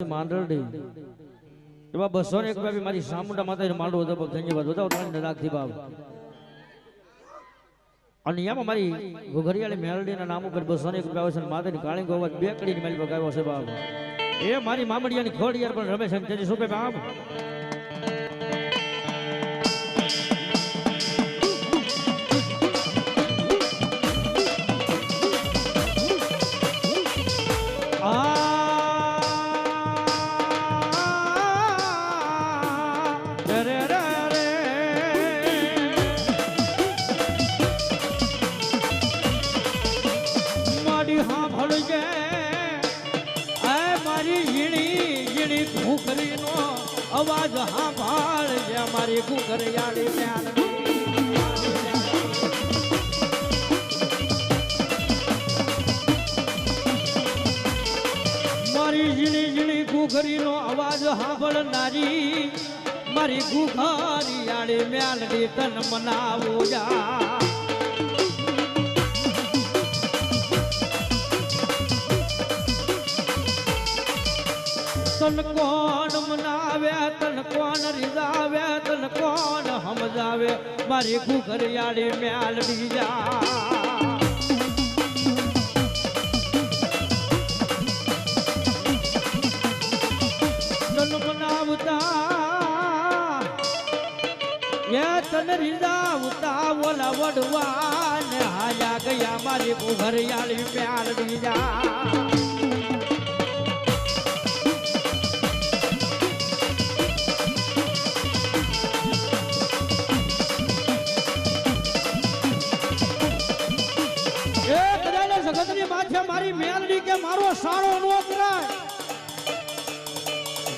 માંડરડી એવા બસો ને એક રૂપિયા મારી સામુંડા માતા માંડવો હતો. ધન્યવાદ. બતાવો ત્રણ રાખતી બાબ અને એમાં મારી ઘોઘરિયાળી મેલડીના નામ ઉપર બસો ને એક રૂપિયા આવે છે માતાની કાળી ગોવા બે કડીની મારી પગાવ્યો છે બાબ એ મારી મામડિયાની ખોડિયાર પણ રમેશ તેની શું કે બાપ ઘૂઘરીનો અવાજ સાંભળજે મારી ઘૂઘરિયાળી ત્યાં મારી ઝીણી ઝીણી ઘૂઘરીનો અવાજ સાંભળનારી મારી ઘૂઘરિયાળી મ્યાલડી તન મનાવો જા. તન કોણ મનાવે, તન કોણ રીઝાવે, તન કોણ સમજાવે મારી ઘુઘરિયાળી મ્યાલડી જા. તન તન રીઝાવતા, ઓલા વડવા ને હાજા ગયા મારી ઘુઘરિયાળી મ્યાલડી જા. મેલડી કે મારો સાળો નો કરાય.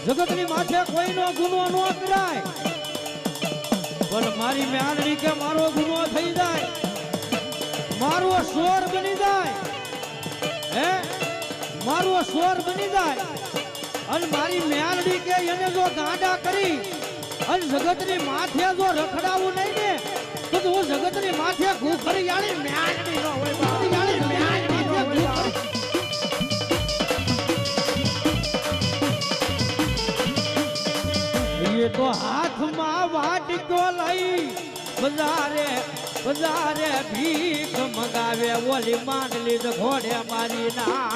જગતની માથે કોઈનો ગુનો નો પણ મારી મેલડી કે મારો ગુનો થઈ જાય. મારો સ્વર બની જાય. હે? મારો સ્વર બની જાય. અને મારી મેલડી કે એને જો ગાંડા કરી, અને જગતની માથે જો રખડાવું નહીં ને, તો હું જગતની માથે ઘૂફરી જાણી મેલડી નો હોય. જાણી મેલડી તો હાથમાં વાટકો લઈ બજારે બજારે ભીખ મગાવે, ઓલી માંડલી તો ઘોડે મારી ના.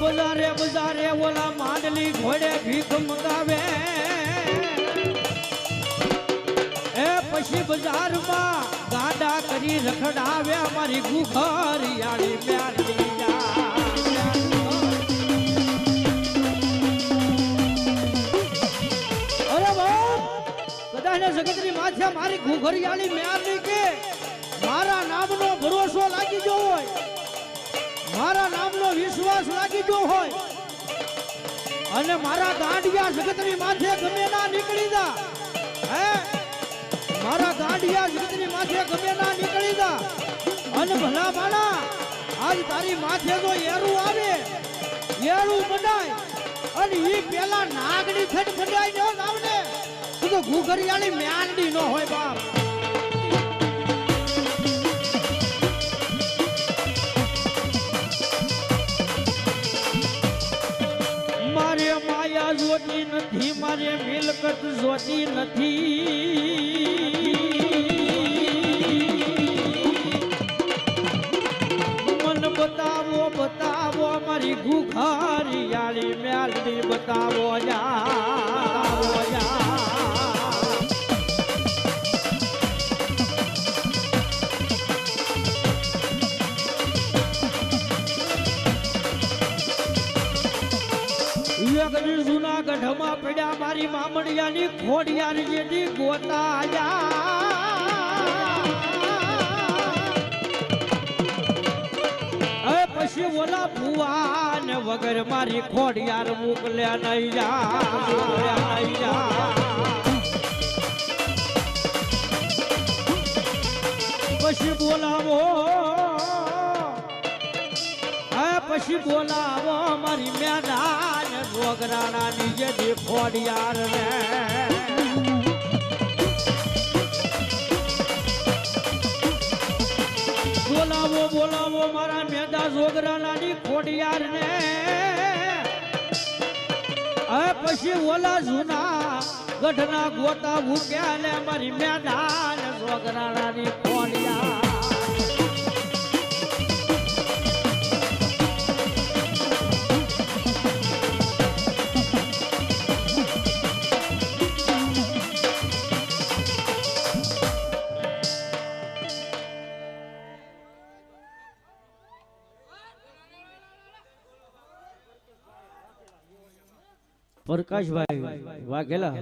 બજારે બજારે ઓલા માંડલી ઘોડે ભીખ મગાવે. પછી બજારમાં ગાડા કરી રખડાવે અમારી ગુખરિયાળી પ્યારી જગતની માથે મારી ઘુઘરિયાળી મ્યારડી કે મારા નામનો ભરોસો લાગી ગયો હોય, મારા નામનો વિશ્વાસ લાગી ગયો હોય, અને મારા ગાંડિયા જગતની માથે ગમે ના નીકળી જા. હે? મારા ગાંડિયા જગતની માથે ગમે ના નીકળી જા. અને ભલા માણા, આજ તારી માથે જો એરું આવે. એરું બડાય અને ઈ પેલા નાગની થટ મંડાય ન આવને. તો ઘુઘરિયાળી મ્યાનડી ન હોય બાપ. મિલકત જોતી નથી. મન બતાવો બતાવો મારી ઘુઘારિયાળી મ્યાલડી બતાવો જા પડ્યા મારી મામડિયાની ખોડિયાની જેથી ગોતા હવે પછી ઓલા ભુવાન વગર મારી ખોડિયાર મોકલ્યા નહીં જા નહીં જા પછી બોલાવો. પછી બોલાવો મારી મેદાન. રોગરાણાની જે ખોડિયાર ને. બોલાવો બોલાવો મારા મેદા જોગરાનાની ખોડિયાર ને. હવે પછી ઓલા જૂના ગઢના ગોતા ભૂક્યા ને મારી મેદાન ને જોગરાનાની ખોડિયાર. પ્રકાશભાઈ વાઘેલા